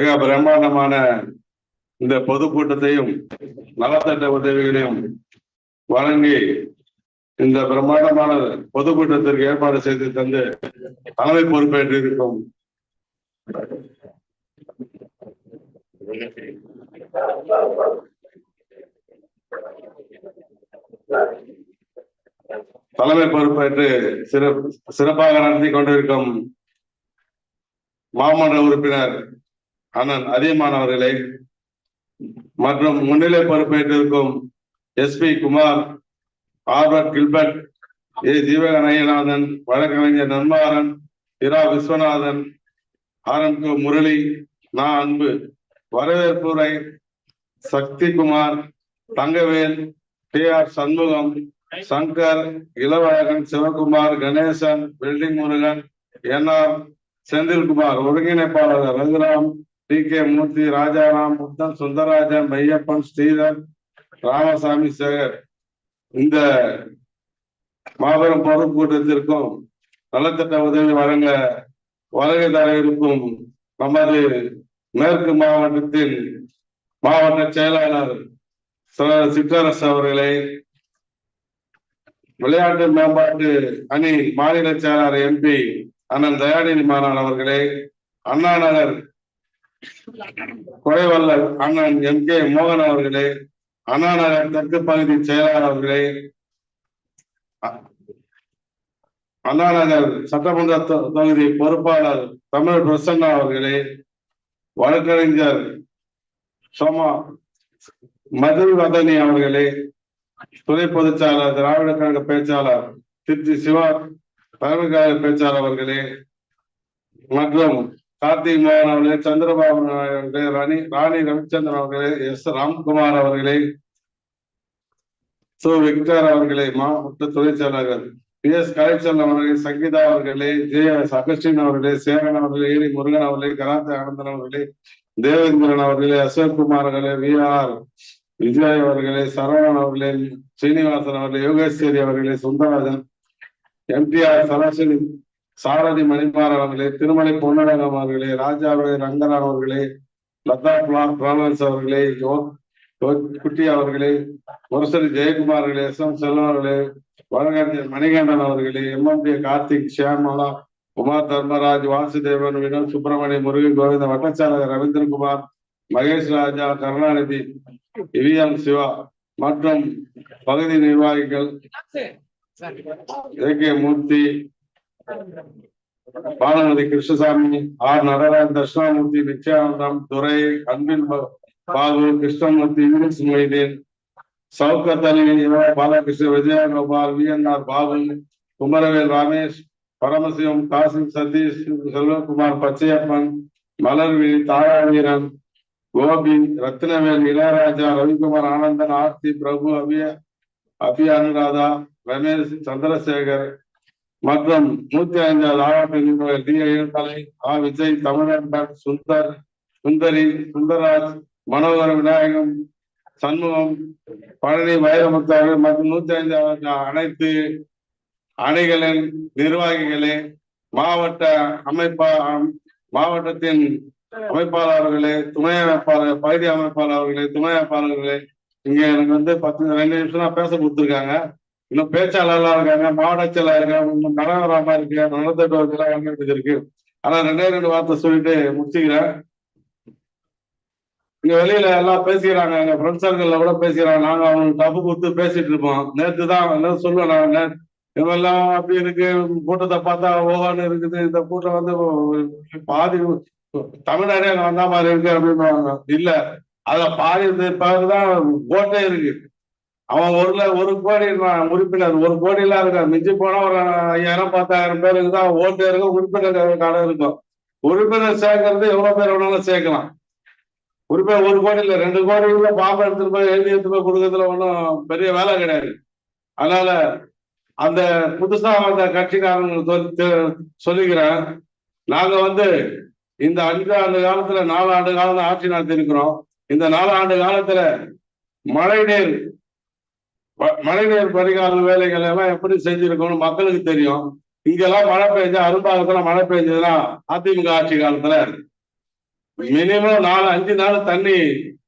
மிக பிரம்மாண்டமான இந்த பொதுக்கூட்டத்தையும் நலத்திட்ட உதவிகளையும் வழங்கி இந்த பிரம்மாண்டமான பொதுக்கூட்டத்திற்கு ஏற்பாடு செய்து தந்து தலைமை பொறுப்பேற்றிருக்கும். தலைமை பொறுப்பேற்று சிறப்பு சிறப்பாக நடத்தி கொண்டிருக்கும் மாமன்ற உறுப்பினர் அண்ணன் அதிகமானவர்களே மற்றும் முன்னிலை பொறுப்பேற்றிருக்கும் S P Kumar Albert Gilbert A. Jeevakanayanathan வழக்கறிஞர் நன்மாறன் இரா. விஸ்வநாதன் ஆர். எம். முரளி நா. அன்பு வரவேற்புரை Sakthikumar Thangavel T R. Shanmugam Sankar Ilavazhagan Sivakumar Ganesan welding Murugan N. R. Senthilkumar ஒருங்கிணைப்பாளர் ரகுராம் டி கே மூர்த்தி ராஜாராம் புத்தன் சுந்தரராஜன் மையப்பன் ஸ்ரீதர் ராமசாமி சேகர். இந்த மாபெரும் பொறுப்பு கூட்டத்திற்கும் நலத்திட்ட உதவி வழங்க வருகை தர இருக்கும் நமது மேற்கு மாவட்டத்தில் மாவட்ட செயலாளர் சிற்றரசு அவர்களை விளையாட்டு மேம்பாட்டு அணி மாநில செயலாளர் எம்பி அண்ணன் தயாநிதி மாறன் அவர்களே அண்ணா நகர் குறைவல்லர் அண்ணன் எம் கே மோகன் அவர்களே அண்ணா நகர் தெற்கு பகுதி செயலாளர் அவர்களே அண்ணா நகர் சட்டமன்ற தொ- தொகுதி பொறுப்பாளர் தமிழ் பிரசன்னா அவர்களே வழக்கறிஞர் சோமா மதுரை வதனி அவர்களே துணை பொதுச்சாளர் திராவிட கழக பேச்சாளர் திருச்சி சிவா தலைமை கழக பேச்சாளர் அவர்களே மற்றும் கார்த்திக் மோகன் அவர்களே சந்திரபாபு அவர்களே ராணி ராணி ரவிச்சந்திரன் அவர்களே எஸ் ராம்குமார் அவர்களே சு விக்டர் அவர்களே மாவட்ட துணை செயலாளர்கள் பி எஸ் கலைச்செல்லம் அவர்களே சங்கீதா அவர்களே ஜே எஸ் அகஸ்டின் அவர்களே சேகன் அவர்களே ஏரி முருகன் அவர்களே கராத்தே ஆனந்தன் அவர்களே தேவேந்திரன் அவர்களே அசோக் குமார் அவர்களே வி ஆர் விஜய் அவர்களே சரவணன் அவர்களே சீனிவாசன் அவர்களே யோகேஸ்வரி அவர்களே சுந்தரராஜன் எம்டிஆர் சராசரி சாரதி மணிமாறன் அவர்களே திருமலை பொன்னடகம் அவர்களே ராஜா அவர்களே ரங்கராம் அவர்களே லதா பிரான்ஸ் பிராமன்ஸ் அவர்களே யோ- குட்டி அவர்களே முரசரி ஜெயக்குமார் அவர்களே எஸ் எம் செல்வம் அவர்களே வழக்கறிஞர் மணிகண்டன் அவர்களே எம்எம்பி கார்த்திக் ஷியாமலா குமார் தர்மராஜ் வாசுதேவன் வினோத் சுப்பிரமணியம் முருகன் கோவிந்த வட்டச்சாலகர் ரவீந்திரகுமார் மகேஷ் ராஜா கருணாநிதி இவிஎம் சிவா மற்றும் பகுதி நிர்வாகிகள் A K Murthy Balamathi Krishnasamy R Natarajan Dakshinamurthy Nithyanandam Durai அன்பின் Babu Krishnamurthy Yunis Moideen Shaukat Ali Balakrishna Vijayagopal V N R Babu Kumaravel Ramesh Paramasivam Kasim Sathish Selvakumar Pachaiyappan மலர்வி Tharaveeran Gopi Rathnavel Ilaiyaraaja Ravikumar Anandan Aarthi Prabhu அபிய அபி அனுராதா ரமேஷ் சந்திரசேகர் மற்றும் நூத்தி ஐந்தாவது ஆறாட்டு டி ஐயர்தலை ஆ. விஜய் தமிழன்பன் சுந்தர் சுந்தரி சுந்தரராஜ் மனோகர விநாயகம் சண்முகம் பழனி வைரமுத்தார்கள் மற்றும் நூத்தி ஐந்தாவது அனைத்து அணைகளின் நிர்வாகிகளே மாவட்ட அமைப்பா மாவட்டத்தின் அமைப்பாளர்களே துணை அமைப்பாளர் பகுதி அமைப்பாளர்களே துணை அமைப்பாளர்களே இங்க எனக்கு வந்து பத்து ரெண்டு நிமிஷம் பேச கொடுத்துருக்காங்க. இன்னும் பேச்சாளர்களா இருக்காங்க மாவட்ட செயலாளர் இருக்காங்க இன்னும் கனகராமா இருக்கு நலத்தட்டு எல்லாம் இருக்கு. ஆனா ரெண்டே ரெண்டு வார்த்தை சொல்லிட்டு முடிச்சுக்கிறேன். இங்க வெளியில எல்லாம் பேசிக்கிறாங்க எங்க ஃப்ரெண்ட் சர்க்கிள்ல கூட பேசிக்கிறாங்க. நாங்க அவங்களுக்கு தப்பு கொடுத்து பேசிட்டு இருப்போம். நேத்து தான் சொல்லுவேன் நான் இவெல்லாம் அப்படி இருக்கு. கூட்டத்தை பார்த்தா ஓவான்னு இருக்குது. இந்த கூட்டம் வந்து பாதி தமிழ்நாடே அங்க வந்தா மாதிரி இருக்கு அப்படின்னு இல்ல அதுல பாதி தான் ஓட்டே இருக்கு. அவன் ஒரு ஒரு கோடி நான் உறுப்பினர் ஒரு கோடி எல்லாம் மிஞ்சி போனா ஒரு ஐயாயிரம் பத்தாயிரம் பேர் தான் ஓட்டு இருக்கும் உறுப்பினர் கடை இருக்கும். உறுப்பினர் சேர்க்கறது எவ்வளவு பேர் வேணாலும் சேர்க்கலாம். உறுப்பினர் ஒரு கோடி இல்லை ரெண்டு கோடிக்குள்ள பாம்பு எடுத்துட்டு போய் எழுதி எடுத்து போய் கொடுக்கறதுல ஒன்றும் பெரிய வேலை கிடையாது. அதனால அந்த புதுசா வந்த கட்சிக்காரங்க சொல்லிக்கிறேன். நாங்க வந்து இந்த அஞ்சு ஆண்டு காலத்துல நாலு ஆண்டு காலம் ஆட்சி நடத்தி இருக்கிறோம் இந்த நாலு ஆண்டு காலத்துல மழை நீர் மழைநீர் பரிகால வேலைகள் எல்லாம் எப்படி செஞ்சிருக்கோம்னு மக்களுக்கு தெரியும். இங்கெல்லாம் மழை பெய்ஞ்சா அரும்பாலத்துல மழை பெஞ்சதுன்னா அதிமுக ஆட்சி காலத்துல மினிமம் நாலு அஞ்சு நாள் தண்ணி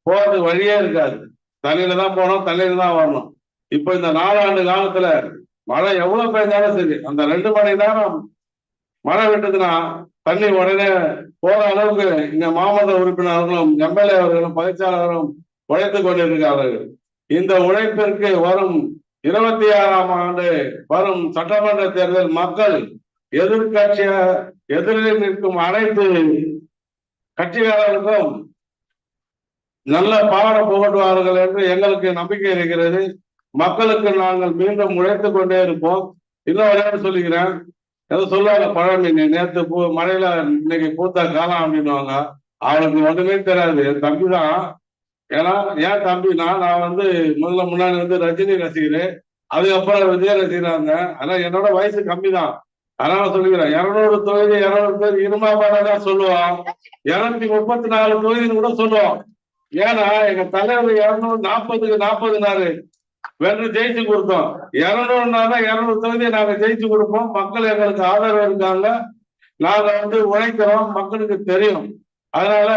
போறது வழியே இருக்காது. தண்ணியில தான் போனோம் தண்ணியில தான் வரணும். இப்ப இந்த நாலாண்டு காலத்துல மழை எவ்வளவு பெய்ஞ்சாலும் சரி அந்த ரெண்டு மணி நேரம் மழை விட்டதுன்னா தண்ணி உடனே போற அளவுக்கு இங்க மாமன்ற உறுப்பினர்களும் எம்எல்ஏ அவர்களும் பயிற்சியாளர்களும் உழைத்து கொண்டிருக்கிறார்கள். இந்த உழைப்பிற்கு வரும் இருபத்தி ஆறாம் ஆண்டு வரும் சட்டமன்ற தேர்தல் மக்கள் எதிர்கட்சிய எதிரில் நிற்கும் அனைத்து கட்சிகாரர்களுக்கும் நல்ல பாடம் புகட்டுவார்கள் என்று எங்களுக்கு நம்பிக்கை இருக்கிறது. மக்களுக்கு நாங்கள் மீண்டும் உழைத்துக் கொண்டே இருப்போம். இன்னொரு சொல்லிக்கிறேன் ஏதோ சொல்லாத பழம் நீ நேத்து பூ மழையில இன்னைக்கு பூத்த காலம் அப்படின்னுவாங்க. அவளுக்கு ஒண்ணுமே தெரியாது. என் தம்பி தான் ஏன்னா ஏன் தம்பினா நான் வந்து முதல்ல முன்னாடி வந்து ரஜினி ரசிகர் அதுக்கப்புறம் விஜய் ரசிகராக இருந்தேன். ஆனா என்னோட வயசு கம்மி தான் அதனால சொல்லிக்கிறேன். இருநூறு தொகுதி இருநூறு பேர் இருமா தான் சொல்லுவோம் இருநூத்தி முப்பத்தி நாலு தொகுதின்னு கூட சொல்லுவோம் ஏன்னா எங்க தலைவர் இருநூறு நாற்பதுக்கு நாற்பதுனாரு. வென்று ஜெயிச்சு கொடுத்தோம். இருநூறுனா இருநூறு தொகுதியை நாங்க ஜெயிச்சு கொடுப்போம். மக்கள் எங்களுக்கு ஆதரவு இருக்காங்க. நாங்க வந்து உழைக்கிறோம். மக்களுக்கு தெரியும். அதனால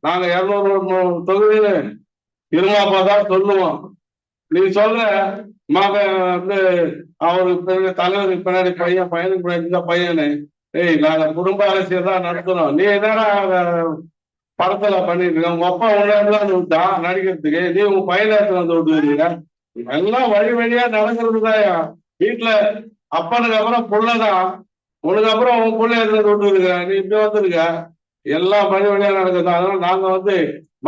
நாங்க இருநூறு தொகுதியில இருமாப்பா தான் சொல்லுவோம் நீ சொல்ற மகன் வந்து அவருக்கு தலைவருக்கு பின்னாடி பையன் பையனுக்கு பின்னாடி இந்த பையனு. ஏய் நாங்க குடும்ப அரசியல் தான் நடத்துறோம். நீ என்னடா படத்துல பண்ணிட்டு இருக்க? உங்க அப்பா உள்ள விட்டான் நடிக்கிறதுக்கு. நீ உங்க பையன் எடுத்து வந்து விட்டுக்கிறீங்க எல்லாம் வழி வழியா நடக்கிறதுதான் வீட்டுல அப்பனுக்கு அப்புறம் புள்ளதான். உனக்கு அப்புறம் உன் பிள்ளை எடுத்து விட்டு நீ இப்படி வந்திருக்க. எல்லாம் வழி வழியா நடக்குது. அதனால நாங்க வந்து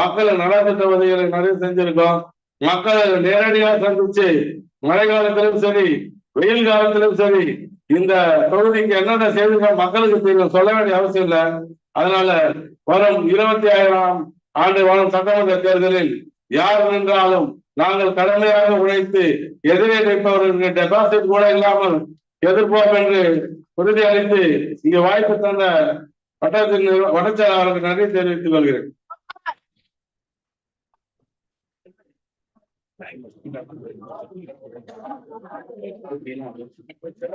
மக்களை நலத்திட்ட உதவிகளை நிறைய செஞ்சிருக்கோம். மக்களை நேரடியா சந்திச்சு மழை காலத்திலும் சரி வெயில் காலத்திலும் சரி இந்த தொகுதிக்கு என்னென்ன செய்திகள் மக்களுக்கு தெரியும். சொல்ல வேண்டிய அவசியம் இல்லை. அதனால வரும் இருபத்தி ஆயிரம் ஆண்டு வரும் சட்டமன்ற தேர்தலில் யார் நின்றாலும் நாங்கள் கடுமையாக உழைத்து எதிரே நிற்பவர்களுக்கு டெபாசிட் கூட இல்லாமல் எதிர்ப்போம் என்று உறுதி அளித்து இங்கு வாய்ப்பு தந்த வட்டத்தின் வடச்செயலாளருக்கு நன்றி தெரிவித்துக் கொள்கிறேன் Thank you.